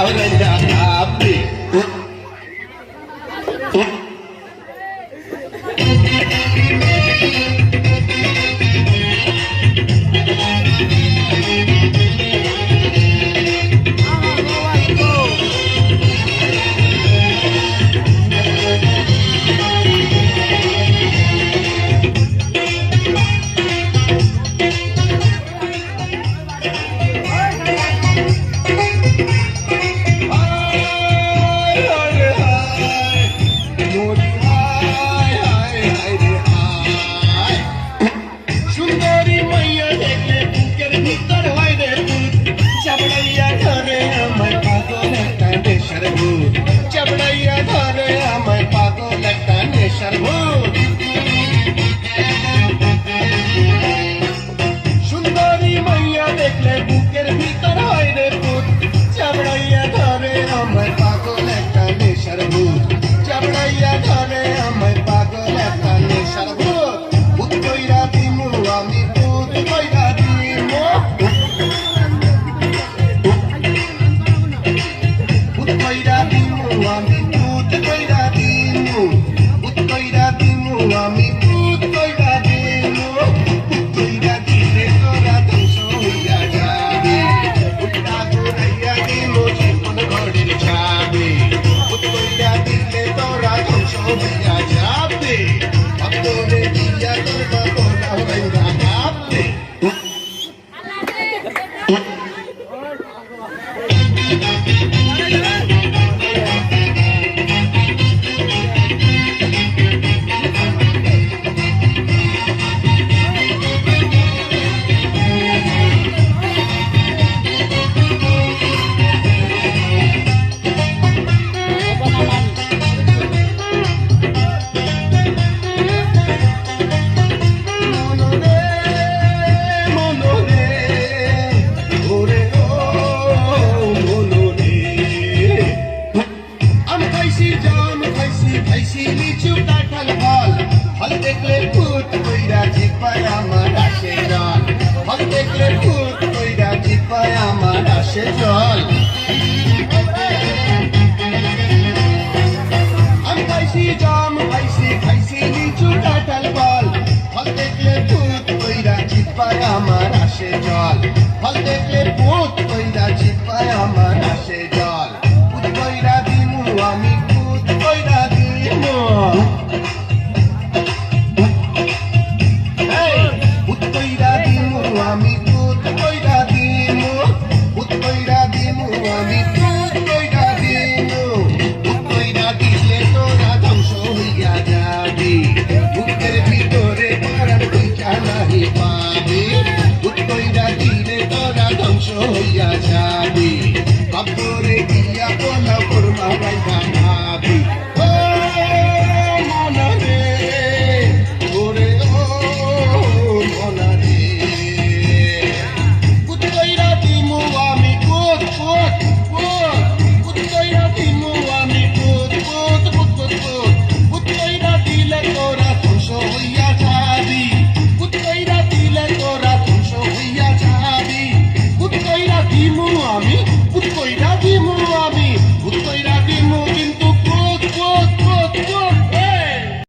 I'll Yeah, yeah. খাইছি খাইছি লিচু কাঁঠাল ফল। ফল দেখলে পুত কইরা জিপায় আমার আসে জল। ফল দেখলে পুত কইরা জিপায় আমার আসে জল। আমি খাইছি জাম খাইছি খাইছি লিচু কাঁঠাল ফল। ফল দেখলে পুত কইরা জিপায় আমার আসে জল। ফল দেখলে পুত কইরা জিপায় আমার আসে জল।